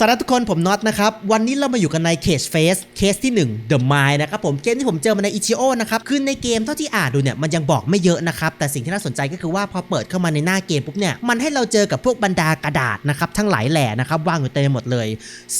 สวัสดีทุกคนผมน็อตนะครับ วันนี้เรามาอยู่กันในเคสเฟสเคสที่ 1 The Mine นะครับผมเกมที่ผมเจอมาในอิชิโอนะครับคือในเกมเท่าที่อ่านดูเนี่ยมันยังบอกไม่เยอะนะครับ แต่สิ่งที่น่าสนใจก็คือว่าพอเปิดเข้ามาในหน้าเกมปุ๊บเนี่ยมันให้เราเจอกับพวกบรรดากระดาษนะครับทั้งหลายแหล่นะครับวางอยู่เต็มไปหมดเลย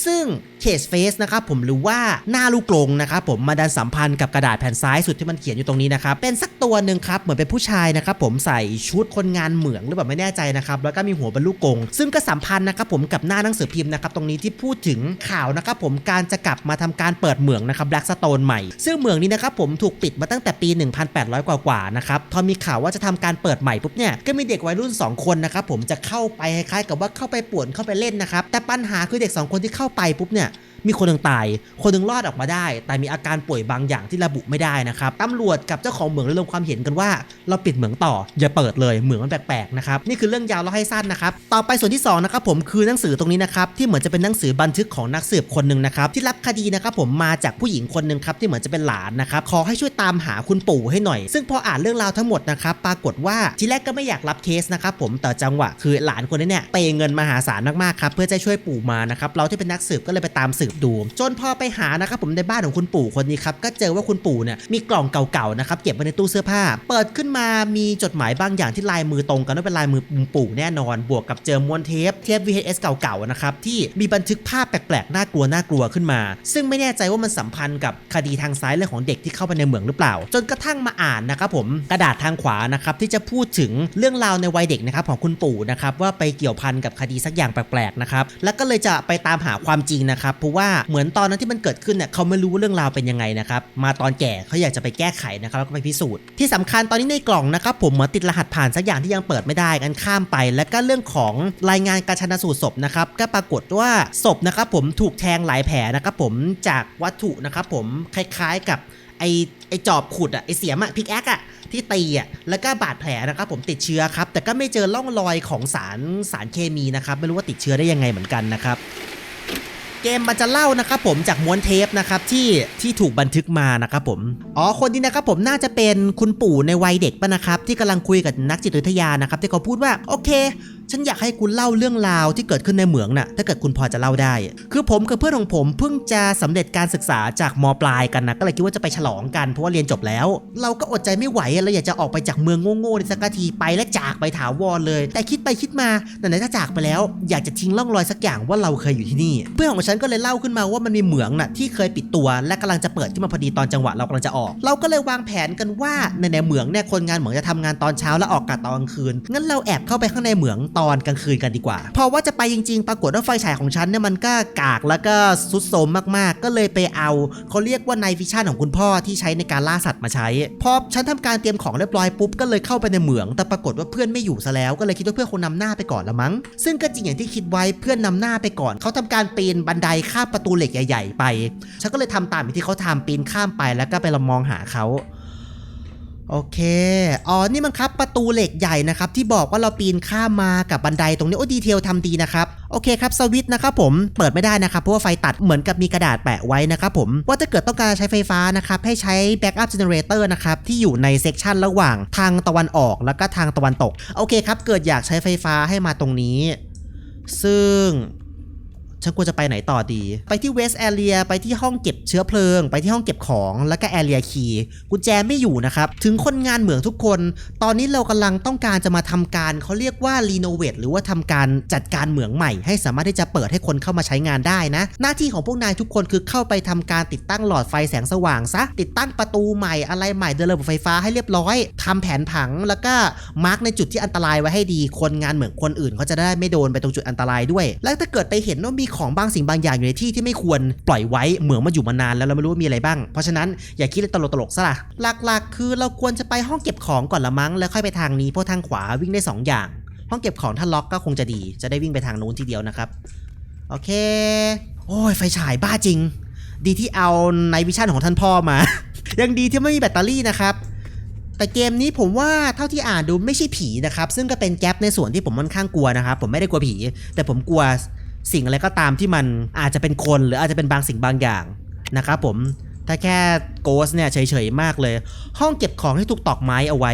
ซึ่งเคสเฟสนะครับผมหรือว่าหน้าลูกกลงนะครับผมมาดันสัมพันธ์กับกระดาษแผ่นซ้ายสุดที่มันเขียนอยู่ตรงนี้นะครับเป็นสักตัวหนึ่งครับเหมือนเป็นผู้ชายนะครับผมใส่ชุดคนงานเหมืองหรือแบบไม่แน่ใจนะครับแล้วก็มีหัวเป็นลูกกงซึ่งก็สัมพันธ์นะครับผมกับหน้าหนังสือพิมพ์นะครับตรงนี้ที่พูดถึงข่าวนะครับผมการจะกลับมาทำการเปิดเหมืองนะครับแบล็กสโตนใหม่ ซึ่งเหมืองนี้นะครับผมถูกปิดมาตั้งแต่ปี 1800 กว่าๆนะครับพอมีข่าวว่าจะทำการเปิดใหม่ปุ๊บเนี่ยก็มีเด็กวัยรุ่น 2 คนนะครับผมจะเข้าไปคล้ายๆกับว่าเข้าไปป่วนเข้าไปเล่นนะครับแต่ปัญหาคือเด็ก 2 คนที่เข้าไปปุ๊บเนี่ย มีคนหนึ่งตาย คนหนึ่งรอดออกมาได้ แต่มีอาการป่วยบางอย่างที่ระบุไม่ได้นะครับตำรวจกับเจ้าของเหมืองเลยลงความเห็นกันว่า เราปิดเหมืองต่อ อย่าเปิดเลยเหมืองมันแปลกๆนะครับนี่คือเรื่องยาวเราให้สั้นนะครับต่อไปส่วนที่2นะครับผมคือหนังสือตรงนี้นะครับที่เหมือนจะเป็นหนังสือบันทึกของนักสืบคนหนึ่งนะครับที่รับคดีนะครับผมมาจากผู้หญิงคนหนึ่งครับที่เหมือนจะเป็นหลานนะครับขอให้ช่วยตามหาคุณปู่ให้หน่อย ซึ่งพออ่านเรื่องราวทั้งหมดนะครับปรากฏว่าทีแรกก็ไม่อยากรับเคสนะครับผมแต่จังหวะคือหลานคนนี้เนี่ยเปเงินมหาศาลมากๆครับเพื่อจะช่วยปู่มานะครับเราที่เป็นนักสืบก็เลยไปตามสืบดู จนพอไปหานะครับผมในบ้านของคุณปู่คนนี้ครับก็เจอว่าคุณปู่เนี่ยมีกล่องเก่าๆนะครับเก็บไว้ในตู้เสื้อผ้า เปิดขึ้นมามีจดหมายบางอย่างที่ลายมือตรงกันว่าเป็นลายมือปู่แน่นอน บวกกับเจอม้วนเทปเทป VHS เก่าๆนะครับที่มีบันทึกภาพแปลกๆน่ากลัวน่ากลัวขึ้นมา ซึ่งไม่แน่ใจว่ามันสัมพันธ์กับคดีทางซ้ายเรื่องของเด็กที่เข้าไปในเมืองหรือเปล่า จนกระทั่งมาอ่านนะครับผมกระดาษทางขวานะครับที่จะพูดถึงเรื่องราวในวัยเด็กนะครับของคุณปู่นะครับว่าไปเกี่ยวพันกับคดีสักอย่างแปลกๆนะครับแล้วก็เลยจะไปตามหาความจริงนะครับเพราะว่าเหมือนตอนนั้นที่มันเกิดขึ้นเนี่ยเขาไม่รู้เรื่องราวเป็นยังไงนะครับมาตอนแก่เขาอยากจะไปแก้ไขนะครับแล้วก็ไปพิสูจน์ที่สำคัญตอนนี้ในกล่องนะครับผมเหมือนติดรหัสผ่านสักอย่างที่ยังเปิดไม่ได้กันข้ามไป แล้วก็เรื่องของรายงานการชันสูตรศพนะครับก็ปรากฏว่าศพนะครับผมถูกแทงหลายแผลนะครับผมจากวัตถุนะครับผมคล้ายๆกับไอไอจอบขุดอะไอเสียมอะพิกแอคอะที่ตีอะแล้วก็บาดแผลนะครับผมติดเชื้อครับ แต่ก็ไม่เจอร่องรอยของสารสารเคมีนะครับ ไม่รู้ว่าติดเชื้อได้ยังไงเหมือนกันนะครับ เกมมันจะเล่านะครับผมจากม้วนเทปนะครับที่ที่ถูกบันทึกมานะครับผมอ๋อคนนี้นะครับผมน่าจะเป็นคุณปู่ในวัยเด็กปะนะครับ ที่กำลังคุยกับนักจิตวิทยานะครับที่เขาพูดว่าโอเค ฉันอยากให้คุณเล่าเรื่องราวที่เกิดขึ้นในเหมืองน่ะถ้าเกิดคุณพอจะเล่าได้ คือผมกับเพื่อนของผมเพิ่งจะสำเร็จการศึกษาจากมปลายกันนะก็เลยคิดว่าจะไปฉลองกันเพราะว่าเรียนจบแล้ว เราก็อดใจไม่ไหวเราอยากจะออกไปจากเมืองโง่ๆในสักทีไปและจากไปถาวรเลย แต่คิดไปคิดมาไหนๆถ้าจากไปแล้ว อยากจะทิ้งร่องรอยสักอย่างว่าเราเคยอยู่ที่นี่ เพื่อนของฉันก็เลยเล่าขึ้นมาว่ามันมีเหมืองน่ะที่เคยปิดตัว และกำลังจะเปิดขึ้นมาพอดีตอนจังหวะเรากำลังจะออก เราก็เลยวางแผนกันว่าในในเหมืองเนี่ยคนงานเหมืองจะทำงานตอนเช้าแล้วออกกะตอนกลางคืนงั้นเราแอบเข้าไปข้างในเหมืองตอนกลางคืนกันดีกว่า พอว่าจะไปจริง ๆ ปรากฏว่าไฟฉายของฉันเนี่ยมันก็กากแล้วก็สุดโทมมากๆ ก็เลยไปเอาเขาเรียกว่าไนฟิชั่นของคุณพ่อที่ใช้ในการล่าสัตว์มาใช้ พอฉันทำการเตรียมของเรียบร้อยปุ๊บก็เลยเข้าไปในเหมือง แต่ปรากฏว่าเพื่อนไม่อยู่ซะแล้วก็เลยคิดว่าเพื่อนคงนำหน้าไปก่อนละมั้ง ซึ่งก็จริงอย่างที่คิดไว้เพื่อนนำหน้าไปก่อน เขาทำการปีนบันไดข้ามประตูเหล็กใหญ่ ๆ ไป ฉันก็เลยทำตามที่เขาทำปีนข้ามไปแล้วก็ไปละมองหาเขา โอเค อ๋อ นี่มันครับประตูเหล็กใหญ่นะครับที่บอกว่าเราปีนข้ามมากับบันไดตรงนี้โอ้ดีเทลทำดีนะครับ โอเคครับสวิตช์นะครับผมเปิดไม่ได้นะครับเพราะว่าไฟตัดเหมือนกับมีกระดาษแปะไว้นะครับผมว่าถ้าเกิดต้องการใช้ไฟฟ้านะครับให้ใช้แบ็กอัพเจเนเรเตอร์นะครับที่อยู่ในเซกชันระหว่างทางตะวันออกแล้วก็ทางตะวันตก โอเคครับเกิดอยากใช้ไฟฟ้าให้มาตรงนี้ ซึ่ง ฉันควรจะไปไหนต่อดี ไปที่เวสแอเรียไปที่ห้องเก็บเชื้อเพลิง ไปที่ห้องเก็บของแล้วก็แอเรียคีย์กุญแจไม่อยู่นะครับ ถึงคนงานเหมืองทุกคน ตอนนี้เรากำลังต้องการจะมาทำการเขาเรียกว่ารีโนเวทหรือว่าทำการจัดการเหมืองใหม่ ให้สามารถที่จะเปิดให้คนเข้ามาใช้งานได้นะ หน้าที่ของพวกนายทุกคนคือเข้าไปทำการติดตั้งหลอดไฟแสงสว่างซะติดตั้งประตูใหม่อะไรใหม่เดินระบบไฟฟ้าให้เรียบร้อยทำแผนผังแล้วก็มาร์กในจุดที่อันตรายไว้ให้ดีคนงานเหมืองคนอื่นเขาจะได้ไม่โดนไปตรงจุดอันตรายด้วย แล้วถ้าเกิดไปเห็นว่ามีของบางสิ่งบางอย่างอยู่ในที่ที่ไม่ควรปล่อยไว้เหมืองมาอยู่มานานแล้วเราไม่รู้ว่ามีอะไรบ้าง เพราะฉะนั้นอย่าคิดเลยตลกๆซะล่ะหลักๆ คือเราควรจะไปห้องเก็บของก่อนละมั้งแล้วค่อยไปทางนี้เพราะทางขวาวิ่งได้สองอย่าง ห้องเก็บของถ้าล็อกก็คงจะดี จะได้วิ่งไปทางนู้นทีเดียวนะครับโอเค โอ้ยไฟฉายบ้าจริง ดีที่เอาในวิชั่นของท่านพ่อมา ยังดีที่ไม่มีแบตเตอรี่นะครับแต่เกมนี้ผมว่าเท่าที่อ่านดูไม่ใช่ผีนะครับ ซึ่งก็เป็นแก๊ปในส่วนที่ผมค่อนข้างกลัวนะครับ ผมไม่ได้กลัวผี แต่ผมกลัว สิ่งอะไรก็ตามที่มันอาจจะเป็นคนหรืออาจจะเป็นบางสิ่งบางอย่างนะครับผมถ้าแค่โกสเนี่ยเฉยๆมากเลย ห้องเก็บของที่ถูกตอกไม้เอาไว้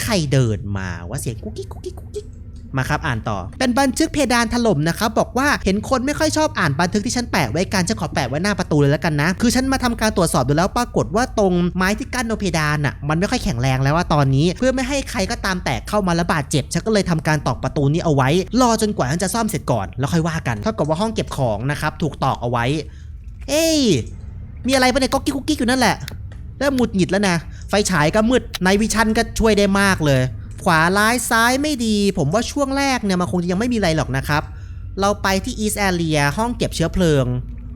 ใครเดินมาว่าเสียงกุ๊กกิ๊กกุ๊กกิ๊กกุ๊กกิ๊ก มาครับอ่านต่อ เป็นบันทึกเพดานถล่มนะครับบอกว่าเห็นคนไม่ค่อยชอบอ่านบันทึกที่ฉันแปะไว้กันฉันขอแปะไว้หน้าประตูเลยแล้วกันนะ คือฉันมาทำการตรวจสอบดูแล้วปรากฏว่าตรงไม้ที่กั้นโนเพดานอะมันไม่ค่อยแข็งแรงแล้วว่าตอนนี้ เพื่อไม่ให้ใครก็ตามแตกเข้ามาแล้วบาดเจ็บฉันก็เลยทำการตอกประตูนี้เอาไว้ รอจนกว่าฉันจะซ่อมเสร็จก่อนแล้วค่อยว่ากันเท่ากับว่าห้องเก็บของนะครับถูกตอกเอาไว้ เอ้ยมีอะไรปะเนี่ยก๊อกกิ๊กกุ๊กกิ๊กอยู่นั่นแหละเริ่มหงุดหงิดแล้วนะไฟฉายก็มืดในวิชันก็ช่วยได้มากเลย ขวาร้ายซ้ายไม่ดี ผมว่าช่วงแรกเนี่ยมันคงยังไม่มีอะไรหรอกนะครับ เราไปที่ East Area ห้องเก็บเชื้อเพลิง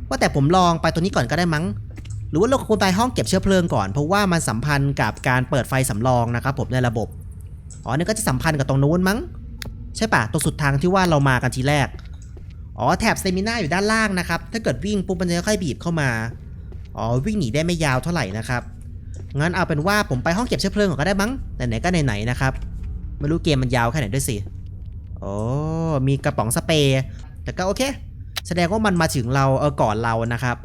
ว่าแต่ผมลองไปตัวนี้ก่อนก็ได้มั้ง หรือว่าเราควรไปห้องเก็บเชื้อเพลิงก่อน เพราะว่ามันสัมพันธ์กับการเปิดไฟสำรองนะครับผมในระบบ อ๋อนี่ก็จะสัมพันธ์กับตรงนู้นมั้ง ใช่ปะตรงสุดทางที่ว่าเรามากันทีแรก อ๋อแถบเตมิน่าอยู่ด้านล่างนะครับ ถ้าเกิดวิ่งปุ๊บมันจะค่อยบีบเข้ามา อ๋อวิ่งหนีได้ไม่ยาวเท่าไหร่นะครับงั้นเอาเป็นว่าผมไปห้องเก็บเชื้อเพลิงก่อนก็ได้มั้งไหนๆก็ไหนๆนะครับ ไม่รู้เกมมันยาวแค่ไหนด้วยสิโอ้มีกระป๋องสเปรย์แต่ก็โอเค แสดงว่ามันมาถึงเราเออก่อนเรานะครับ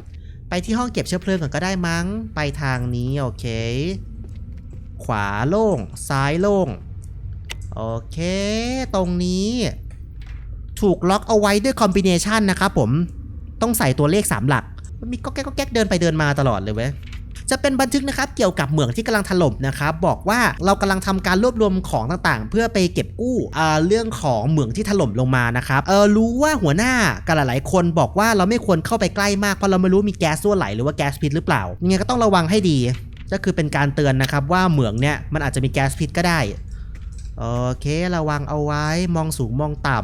ไปที่ห้องเก็บเชื้อเพลิงก่อนก็ได้มั้ง ไปทางนี้โอเค ขวาโล่งซ้ายโล่งโอเค ตรงนี้ ถูกล็อกเอาไว้ด้วยคอมบิเนชันนะครับผมต้องใส่ตัวเลข3หลัก มันมีก็แก๊กก็แก๊กเดินไปเดินมาตลอดเลยเว้ย จะเป็นบันทึกนะครับเกี่ยวกับเหมืองที่กำลังถล่มนะครับบอกว่าเรากำลังทำการรวบรวมของต่างๆ เพื่อไปเก็บกู้เรื่องของเหมืองที่ถล่มลงมานะครับเออรู้ว่าหัวหน้ากับหลายๆคนบอกว่าเราไม่ควรเข้าไปใกล้มากเพราะเราไม่รู้มีแก๊สรั่วไหลหรือว่าแก๊สพิษหรือเปล่ายังไงก็ต้องระวังให้ดี ก็คือเป็นการเตือนนะครับว่าเหมืองเนี่ยมันอาจจะมีแก๊สพิษก็ได้โอเคระวังเอาไว้มองสูงมองต่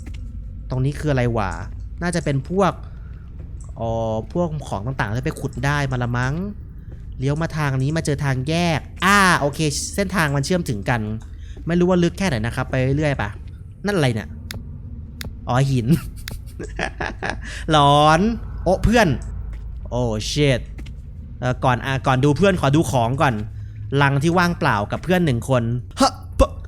ำตรงนี้คืออะไรวะน่าจะเป็นพวกอ๋อพวกของต่างๆที่ไปขุดได้มาละมั้ง เลี้ยวมาทางนี้มาเจอทางแยก อ่าโอเค เส้นทางมันเชื่อมถึงกัน ไม่รู้ว่าลึกแค่ไหนนะครับ ไปเรื่อยๆปะนั่นอะไรเนี่ยอ๋อหิน หลอน โอ้เพื่อน โอ้เชดก่อนอะก่อนดูเพื่อนขอดูของก่อน ลังที่ว่างเปล่ากับเพื่อนหนึ่งคนฮะ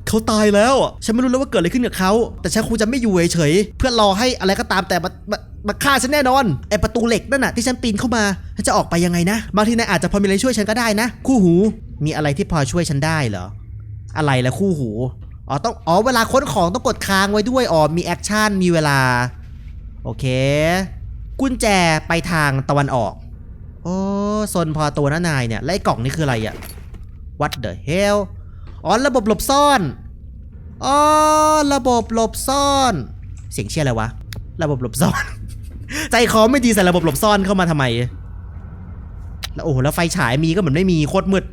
เขาตายแล้ว ฉันไม่รู้แล้วว่าเกิดอะไรขึ้นกับเขา แต่ฉันคงจะไม่อยู่เฉยๆเพื่อรอให้อะไรก็ตามแต่มา มาฆ่าฉันแน่นอนไอประตูเหล็กนั่นน่ะที่ฉันปีนเข้ามาฉันจะออกไปยังไงนะบางทีนายอาจจะพอมีอะไรช่วยฉันก็ได้นะ คู่หู มีอะไรที่พอช่วยฉันได้เหรออะไรละคู่หูอ๋อต้องอ๋อเวลาค้นของต้องกดค้างไว้ด้วยอ๋อมีแอคชั่นมีเวลาโอเค กุญแจไปทางตะวันออก โอ้ซนพอตัวนะนายเนี่ย แล้วไอ้กล่องนี่คืออะไรอะ What the hell อ๋อระบบหลบซ่อน อ๋อระบบหลบซ่อน เสียงเชี่ยอะไรวะ ระบบหลบซ่อน ใจคอไม่ดีใส่ระบบหลบซ่อนเข้ามาทำไม แล้วโอ้โหแล้วไฟฉายมีก็เหมือนไม่มีโคตรมืด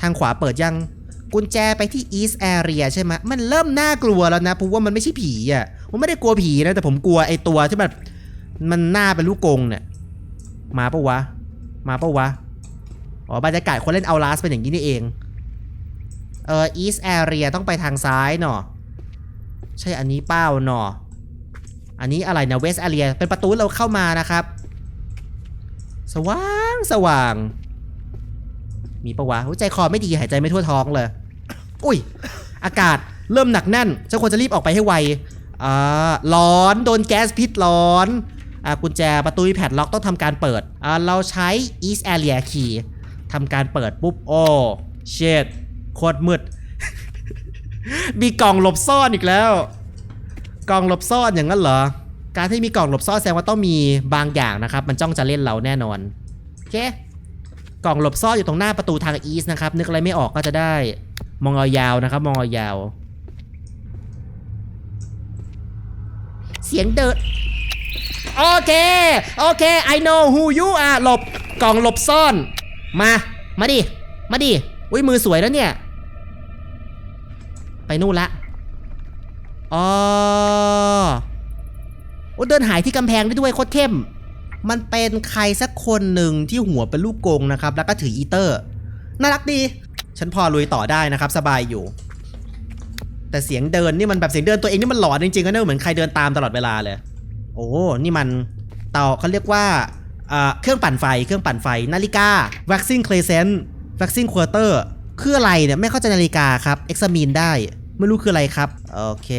ทางขวาเปิดยัง กุญแจไปที่ East Area ใช่ไหมมันเริ่มน่ากลัวแล้วนะเพราะว่ามันไม่ใช่ผีอะผมไม่ได้กลัวผีนะ แต่ผมกลัวไอ้ตัวที่มันมันหน้าเป็นลูกกงเนี่ย มาปะวะ มาปะวะ อ๋อบรรยากาศคนเล่นเอาลาสเป็นอย่างนี้นี่เอง เออ East Area ต้องไปทางซ้ายเนาะใช่อันนี้เป้าเนาะ อันนี้อะไรนะ West Area เป็นประตูเราเข้ามานะครับ สว่างสว่าง มีปะวะหัวใจคอไม่ดีหายใจไม่ทั่วท้องเลย อุ้ย อากาศเริ่มหนักแน่นฉันควรจะรีบออกไปให้ไวอ่าร้อนโดนแก๊สพิษร้อนอ่ากุญแจประตูแพดล็อกต้องทำการเปิดอ่าเราใช้ East Area Key ทำการเปิดปุ๊บ โอ้เชดโคตรมืด มีกล่องหลบซ่อนอีกแล้ว กล่องหลบซ่อนอย่างนั้นเหรอ การที่มีกล่องหลบซ่อนแสดงว่าต้องมีบางอย่างนะครับ มันจ้องจะเล่นเราแน่นอน โอเค กล่องหลบซ่อนอยู่ตรงหน้าประตูทางอีสนะครับ นึกอะไรไม่ออกก็จะได้ มองเอายาวนะครับ มองเอายาว เสียงเดินโอเค โอเค I know who you are หลบ กล่องหลบซ่อน มา มาดิ มาดิ อุ้ยมือสวยแล้วเนี่ย ไปนู่นละ อ๋อโอ้เดินหายที่กำแพงได้ด้วยโคตรเข้ม มันเป็นใครสักคนหนึ่งที่หัวเป็นลูกกงนะครับ แล้วก็ถืออีเตอร์ น่ารักดี ฉันพอลุยต่อได้นะครับ สบายอยู่ แต่เสียงเดินนี่มันแบบเสียงเดินตัวเองนี่มันหลอนจริงๆก็เนอะเหมือนใครเดินตามตลอดเวลาเลย โอ้ นี่มันเตาเขาเรียกว่าเครื่องปั่นไฟ เครื่องปั่นไฟ นาฬิกา vaccine crescent vaccine quarter คืออะไรเนี่ย ไม่เข้าใจนาฬิกาครับ examine ได้ ไม่รู้คืออะไรครับ โอเค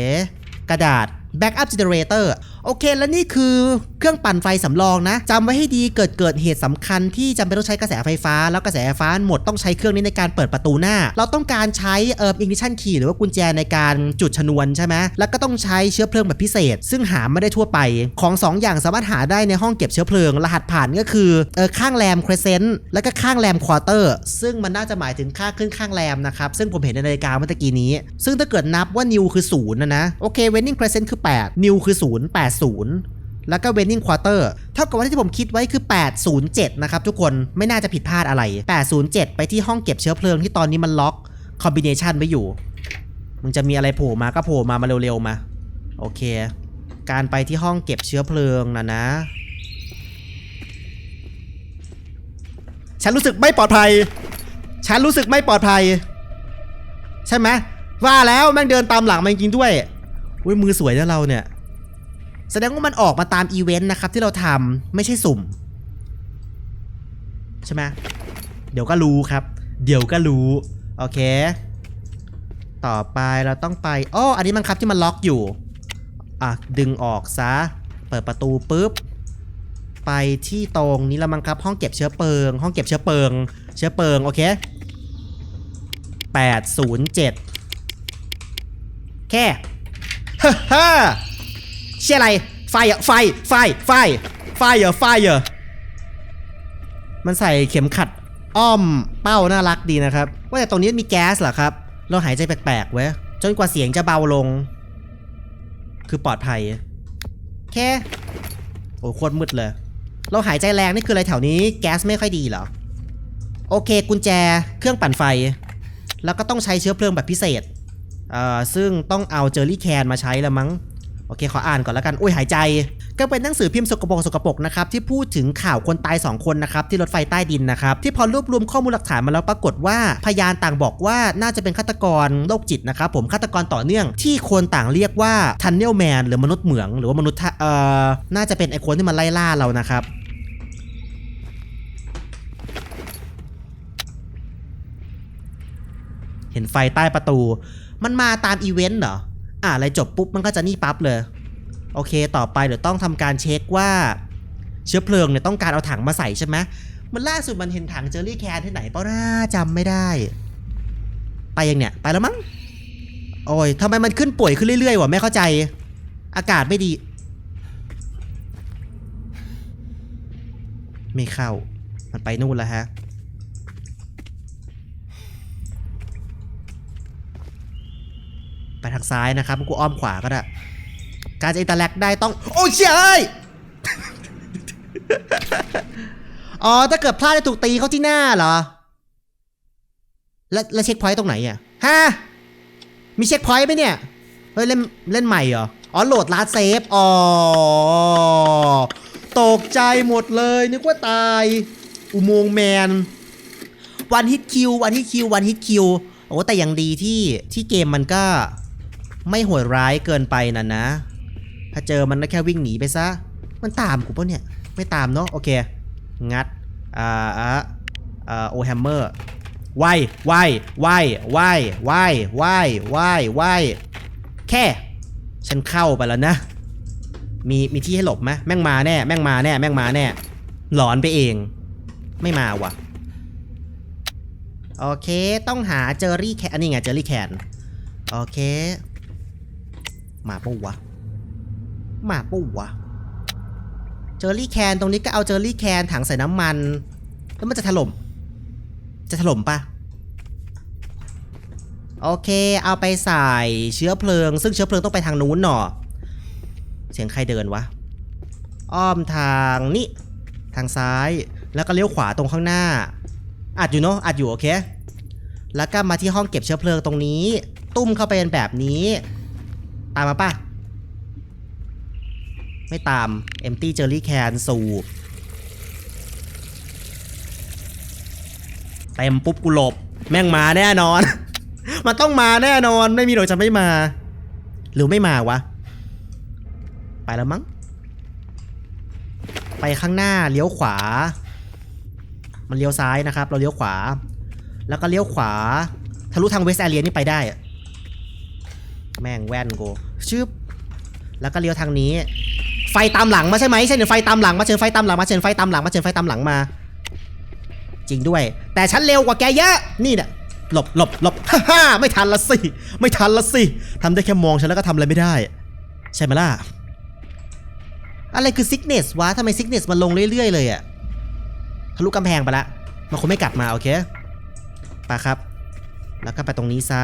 กระดาษ backup generator โอเค และนี่คือเครื่องปั่นไฟสำรองนะจำไว้ให้ดีเกิดเกิดเหตุสำคัญที่จำเป็นต้องใช้กระแสไฟฟ้า แล้วกระแสไฟฟ้าหมดต้องใช้เครื่องนี้ในการเปิดประตูหน้า เราต้องการใช้เอ่อ ignition key หรือว่ากุญแจในการจุดชนวนใช่ไหมแล้วก็ต้องใช้เชื้อเพลิงแบบพิเศษ ซึ่งหาไม่ได้ทั่วไปของสองอย่างสามารถหาได้ในห้องเก็บเชื้อเพลิง รหัสผ่านก็คือเออข้างแรม crescent แล้วก็ข้างแรม quarter ซึ่งมันน่าจะหมายถึงค่าขึ้นข้างแรมนะครับซึ่งผมเห็นในนาฬิกาเมื่อกี้นี้ ซึ่งถ้าเกิดนับว่า new คือ0นะนะโอเค winning crescent คือ8 new คือ 0 80 แล้วก็ winning quarter เท่ากับว่าที่ผมคิดไว้คือ 807 นะครับทุกคนไม่น่าจะผิดพลาดอะไร 807 ไปที่ห้องเก็บเชื้อเพลิงที่ตอนนี้มันล็อก combination ไว้อยู่ มึงจะมีอะไรโผล่มาก็โผล่มามาเร็วๆมา โอเค การไปที่ห้องเก็บเชื้อเพลิงนะนะ ฉันรู้สึกไม่ปลอดภัย ฉันรู้สึกไม่ปลอดภัย ใช่ไหมว่าแล้วแม่งเดินตามหลังมาจริงๆด้วยอุ้ยมือสวยนะเราเนี่ย แสดงว่ามันออกมาตามอีเวนต์นะครับที่เราทำไม่ใช่สุ่ม ใช่ไหมเดี๋ยวก็รู้ครับ เดี๋ยวก็รู้ โอเค ต่อไปเราต้องไปอ้ออันนี้มันครับที่มันล็อกอยู่ อะ ดึงออกซะ เปิดประตูปุ๊บ ไปที่ตรงนี้ละมั้งครับ ห้องเก็บเชื้อเพลิง ห้องเก็บเชื้อเพลิง เชื้อเพลิง โอเค807 แค่ฮ่าฮ่า เชี่ยอะไร ไฟอะไฟ ไฟ ไฟ ไฟเหรอไฟเหรอมันใส่เข็มขัดอ้อมเป้าน่ารักดีนะครับ ว่าแต่ตรงนี้มีแก๊สเหรอครับ เราหายใจแปลกๆเว้ยจนกว่าเสียงจะเบาลง คือปลอดภัย แค่ โอ้โคตรมืดเลย เราหายใจแรงนี่คืออะไรแถวนี้ แก๊สไม่ค่อยดีเหรอ โอเค กุญแจเครื่องปั่นไฟ แล้วก็ต้องใช้เชื้อเพลิงแบบพิเศษ เอ่อ ซึ่งต้องเอาเจอรี่แคนมาใช้ล้วมั้ง โอเคขออ่านก่อนแล้วกันอุ้ยหายใจ ก็เป็นหนังสือพิมพ์สกปรกสกปรกนะครับที่พูดถึงข่าวคนตาย 2 คนนะครับที่รถไฟใต้ดินนะครับที่พอรวบรวมข้อมูลหลักฐานมาแล้วปรากฏว่าพยานต่างบอกว่าน่าจะเป็นฆาตกรโรคจิตนะครับผมฆาตกรต่อเนื่องที่คนต่างเรียกว่าทันเนลแมนหรือมนุษย์เหมือง หรือว่ามนุษย์ทะเอ่อน่าจะเป็นไอคนที่มันไล่ล่าเรานะครับเห็นไฟใต้ประตู มันมาตามอีเวนต์เหรอ อ่าอะไรจบปุ๊บมันก็จะนี่ปั๊บเลย โอเค ต่อไปเดี๋ยวต้องทำการเช็คว่า เชื้อเพลิงเนี่ยต้องการเอาถังมาใส่ใช่ไหมมันล่าสุดมันเห็นถังเจอรี่แคนที่ไหนเปล่านะจำไม่ได้ ไปยังเนี่ย ไปแล้วมั้งโอ้ยทำไมมันขึ้นป่วยขึ้นเรื่อยๆวะไม่เข้าใจ อากาศไม่ดี ไม่เข้า มันไปนู่นแล้วฮะ ไปทางซ้ายนะครับกูอ้อมขวาก็ได้ การจะอินเตอร์แลกได้ต้อง โอ้ยเชี่ยเอ้ยอ๋อ ถ้าเกิดพลาดจะถูกตีเข้าที่หน้าเหรอ แล้วแล้วเช็คพอยต์ตรงไหนอะฮะมีเช็คพอยต์ไหมเนี่ย เฮ้ยเล่นเล่นใหม่เหรอ อ๋อโหลดลาดเซฟ อ๋อ ตกใจหมดเลย นึกว่าตาย อุโมงค์แมน วันฮิตคิว วันฮิตคิว วันฮิตคิว โอ้แต่ยังดีที่ที่เกมมันก็ ไม่โหดร้ายเกินไปนะนะ ถ้าเจอมันก็แค่วิ่งหนีไปซะ มันตามกูปะเนี่ย ไม่ตามเนาะโอเค งัด อ่าอ่าอ่าโอแฮมเมอร์ไวไวไวไวไวไวไวไวแค่ ฉันเข้าไปแล้วนะ มีมีที่ให้หลบไหมแม่งมาแน่ แม่งมาแน่ แม่งมาแน่ หลอนไปเอง ไม่มาว่ะ โอเค ต้องหาเจอรี่แคนอันนี้ไงเจอรี่แคนโอเค มาปุ๊วะมาปุ๊วะเจอรี่แคนตรงนี้ก็เอาเจอรี่แคนถังใส่น้ำมัน แล้วมันจะถล่ม จะถล่มปะโอเค เอาไปใส่เชื้อเพลิง ซึ่งเชื้อเพลิงต้องไปทางนู้นหนอเสียงใครเดินวะ อ้อมทางนี้ทางซ้าย แล้วก็เลี้ยวขวาตรงข้างหน้า อัดอยู่เนาะ อัดอยู่โอเค แล้วก็มาที่ห้องเก็บเชื้อเพลิงตรงนี้ ตุ้มเข้าไปเป็นแบบนี้ ตามมาป่ะ ไม่ตาม empty jelly can สูบเต็มปุ๊บกูหลบ แม่งมาแน่นอน มันต้องมาแน่นอนไม่มีหรอกจะไม่มา หรือไม่มาวะ ไปแล้วมั้ง ไปข้างหน้าเลี้ยวขวา มันเลี้ยวซ้ายนะครับ เราเลี้ยวขวา แล้วก็เลี้ยวขวา ทะลุทางเวสต์แอเรียนี่ไปได้อะ แม่งแว่นกูชึบแล้วก็เลี้ยวทางนี้ ไฟตามหลังมาใช่ไหมใช่เนี่ยไฟตามหลังมาเชิญไฟตามหลังมาเชิญไฟตามหลังมาเชิญไฟตามหลังมา จริงด้วย แต่ฉันเร็วกว่าแกเยอะนี่เนี่ยหลบหลบหลบฮ่าฮ่าไม่ทันละสิไม่ทันละสิทำได้แค่มองฉันแล้วก็ทำอะไรไม่ได้ ใช่ไหมล่ะอะไรคือซิกเนสวะทำไมซิกเนสมันลงเรื่อยๆเลยอะทะลุกำแพงไปละมันคงไม่กลับมาโอเคไปครับ แล้วก็ไปตรงนี้ซะ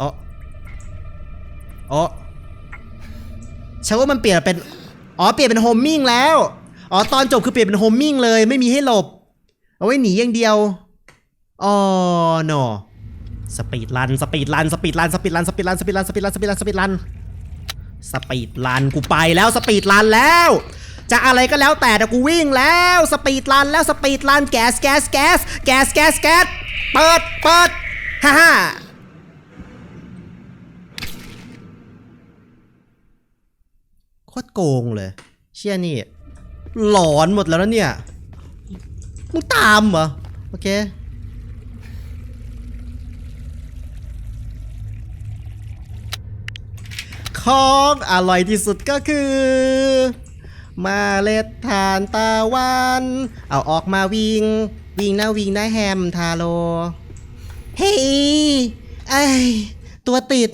อ๋ออ๋อฉันว่ามันเปลี่ยนเป็น อ๋อ เปลี่ยนเป็นโฮมมิ่งแล้ว อ๋อ ตอนจบคือเปลี่ยนเป็นโฮมมิ่งเลย ไม่มีให้หลบ เอาไว้หนีอย่างเดียว อ๋อโนสปีดรัน สปีดรัน สปีดรัน สปีดรัน สปีดรัน สปีดรัน สปีดรัน สปีดรัน สปีดรัน สปีดรัน กูไปแล้ว สปีดรันแล้ว จะอะไรก็แล้วแต่แต่กูวิ่งแล้ว สปีดรันแล้ว สปีดรัน แก๊ส แก๊ส แก๊ส แก๊ส แก๊ส แก๊ส เปิด เปิด ฮ่าฮ่าโคตรโกงเลย เชี่ยนี่ หลอนหมดแล้วนะเนี่ย มึงตามเหรอ โอเค ของอร่อยที่สุดก็คือ มาเล็ดทานตะวัน เอาออกมาวิ่ง วิ่งนะวิ่งนะแฮมทาโล เฮ้ยไอตัวติด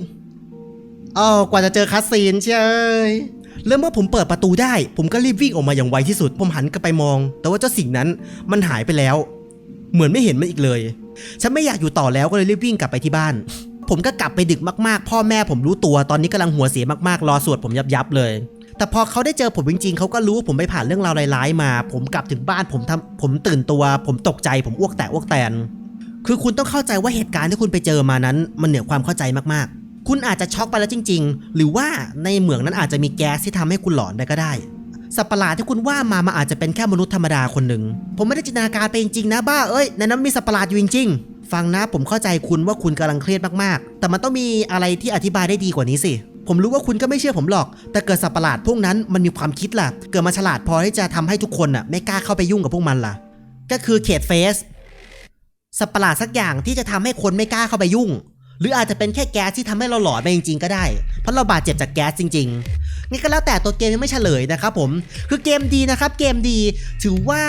อ๋อกว่าจะเจอคัสซีนเชย แล้วเมื่อผมเปิดประตูได้ ผมก็รีบวิ่งออกมาอย่างไวที่สุด ผมหันกลับไปมอง แต่ว่าเจ้าสิ่งนั้นมันหายไปแล้ว เหมือนไม่เห็นมันอีกเลย ฉันไม่อยากอยู่ต่อแล้วก็เลยรีบวิ่งกลับไปที่บ้าน ผมก็กลับไปดึกมากๆ พ่อแม่ผมรู้ตัวตอนนี้กำลังหัวเสียมากๆ รอสวดผมยับยับๆเลย แต่พอเขาได้เจอผมจริงๆเขาก็รู้ว่าผมไปผ่านเรื่องราวร้ายๆมา ผมกลับถึงบ้านผมทำผมตื่นตัว ผมตกใจ ผมอ้วกแตกอ้วกแตน คือคุณต้องเข้าใจว่าเหตุการณ์ที่คุณไปเจอมานั้น มันเหนือความเข้าใจมากๆ คุณอาจจะช็อกไปแล้วจริง ๆ หรือว่าในเหมืองนั้นอาจจะมีแก๊สที่ทำให้คุณหลอนได้ก็ได้ สัตว์ประหลาดที่คุณว่ามามาอาจจะเป็นแค่มนุษย์ธรรมดาคนหนึ่ง ผมไม่ได้จินตนาการไปจริงๆนะบ้า เอ้ย ในนั้นมีสัตว์ประหลาดอยู่จริงๆ ฟังนะผมเข้าใจคุณว่าคุณกำลังเครียดมากๆ แต่มันต้องมีอะไรที่อธิบายได้ดีกว่านี้สิ ผมรู้ว่าคุณก็ไม่เชื่อผมหรอก แต่เกิดสัตว์ประหลาดพวกนั้นมันมีความคิดล่ะ เกิดมาฉลาดพอที่จะทำให้ทุกคนน่ะไม่กล้าเข้าไปยุ่งกับพวกมันล่ะ ก็คือเขตเฟสสัตว์ประหลาดสักอย่างที่จะทำให้คนไม่กล้าเข้าไปยุ่ง หรืออาจจะเป็นแค่แก๊สที่ทำให้เราหลอนไปจริงๆก็ได้ เพราะเราบาดเจ็บจากแก๊สจริงๆนี่ก็แล้วแต่ตัวเกมยังไม่เฉลยนะครับผมคือเกมดีนะครับเกมดีถือว่า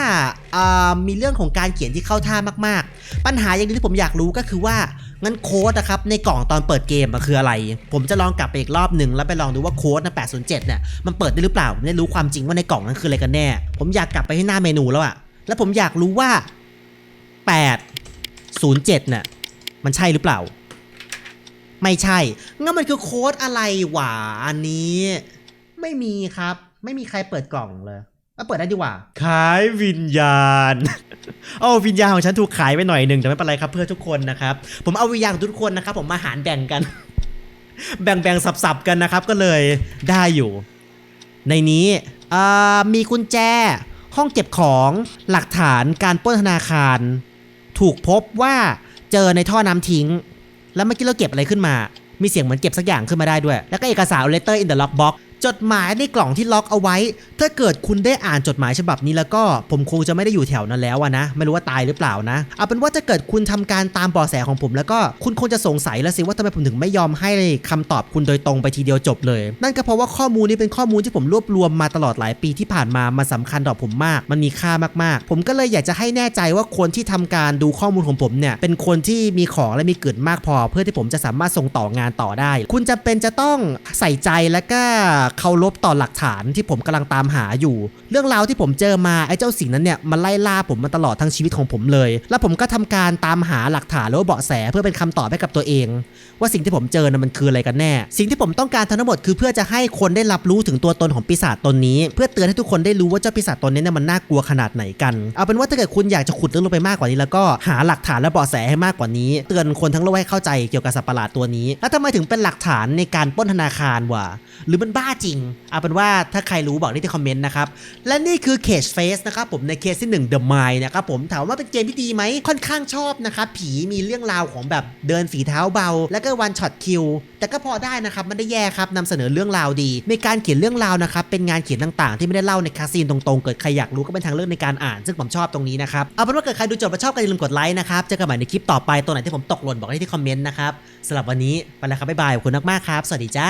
อ่ามีเรื่องของการเขียนที่เข้าท่ามากๆ ปัญหาอย่างหนึงที่ผมอยากรู้ก็คือว่างั้นโค้ดนะครับในกล่องตอนเปิดเกมมันคืออะไร ผมจะลองกลับไปอีกรอบหนึ่งแล้วไปลองดูว่าโค้ดนะ807เนี่ยมันเปิดได้หรือเปล่าผมได้รู้ความจริงว่าในกล่องนั้นคืออะไรกันแน่ ผมอยากกลับไปที่หน้าเมนูแล้วอะแล้วผมอยากรู้ว่า 807น่ะมันใช่หรือเปล่า ไม่ใช่งั้นมันคือโค้ดอะไรหวะอันนี้ ไม่มีครับ ไม่มีใครเปิดกล่องเลยเอาเปิดได้ดีกว่า ขายวิญญาณโอ้วิญญาณของฉันถูกขายไปหน่อยหนึ่งแต่ไม่เป็นไรครับเพื่อทุกคนนะครับ ผมเอาวิญญาณของทุกคนนะครับ ผมมาหารแบ่งกัน แบ่งแบ่งสับๆกันนะครับ ก็เลยได้อยู่ ในนี้อ่ามีกุญแจ ห้องเก็บของหลักฐานการปล้นธนาคาร ถูกพบว่าเจอในท่อน้ำทิ้ง แล้วเมื่อกี้เราเก็บอะไรขึ้นมา มีเสียงเหมือนเก็บสักอย่างขึ้นมาได้ด้วย แล้วก็เอกสาร letter in the lockbox จดหมายในกล่องที่ล็อกเอาไว้ ถ้าเกิดคุณได้อ่านจดหมายฉบับนี้แล้วก็ผมคงจะไม่ได้อยู่แถวนั้นแล้วนะ ไม่รู้ว่าตายหรือเปล่านะ เอาเป็นว่าถ้าเกิดคุณทำการตามบาะแสของผม แล้วก็คุณคงจะสงสัยแล้วสิว่าทำไมผมถึงไม่ยอมให้คำตอบคุณโดยตรงไปทีเดียวจบเลย นั่นก็เพราะว่าข้อมูลนี้เป็นข้อมูลที่ผมรวบรวมมาตลอดหลายปีที่ผ่านมามันสำคัญต่อผมมาก มันมีค่ามากๆ ผมก็เลยอยากจะให้แน่ใจว่าคนที่ทำการดูข้อมูลของผมเนี่ยเป็นคนที่มีของและมีเกิดมากพอ เพื่อที่ผมจะสามารถส่งต่องานต่อได้ คุณจะเป็นจะต้องใส่ใจและก็เคารพต่อหลักฐานที่ผมกำลังตามหาอยู่ เรื่องราวที่ผมเจอมาไอ้เจ้าสิ่งนั้นเนี่ยมันไล่ล่าผมมาตลอดทั้งชีวิตของผมเลย แล้วผมก็ทำการตามหาหลักฐานแล้วเบาะแสเพื่อเป็นคำตอบให้กับตัวเอง ว่าสิ่งที่ผมเจอนะมันคืออะไรกันแน่ สิ่งที่ผมต้องการทั้งหมดคือเพื่อจะให้คนได้รับรู้ถึงตัวตนของปีศาจตนนี้ เพื่อเตือนให้ทุกคนได้รู้ว่าเจ้าปีศาจตนนี้เนี่ยมันน่ากลัวขนาดไหนกันเอาเป็นว่าถ้าเกิดคุณอยากจะขุดลึกลงไปมากกว่านี้ แล้วก็หาหลักฐานและเบาะแสให้มากกว่านี้ เตือนคนทั้งโลกให้เข้าใจเกี่ยวกับสัตว์ประหลาดตัวนี้ แล้วทำไมถึงเป็นหลักฐานในการป้นธนาคารวะหรือมันบ้าจริง เอาเป็นว่าถ้าใครรู้บอกได้ที่คอมเมนต์นะครับ และนี่คือ Cage Face นะครับผมในเคสที่1 The Mind นะครับผมถามว่าเป็นเกมที่ดีไหมค่อนข้างชอบนะครับ ผีมีเรื่องราวของแบบเดินฝีเท้าเบา แล้วก็วันช็อตคิวแต่ก็พอได้นะครับไม่ได้แย่ครับนำเสนอเรื่องราวดี ในการเขียนเรื่องราวนะครับเป็นงานเขียนต่างๆ ที่ไม่ได้เล่าในคาซีนตรงๆ เกิดใครอยากรู้ก็เป็นทางเลือกในการอ่าน ซึ่งผมชอบตรงนี้นะครับเอาเป็นว่าเกิดใครดูจบมาชอบก็อย่าลืมกดไลค์นะครับเจอกันใหม่ในคลิปต่อไปตัวไหนที่ผมตกหล่นบอกได้ที่คอมเมนต์นะครับสำหรับวันนี้ไปแล้วครับบ๊ายบายขอบคุณมากๆครับ สวัสดีจ้า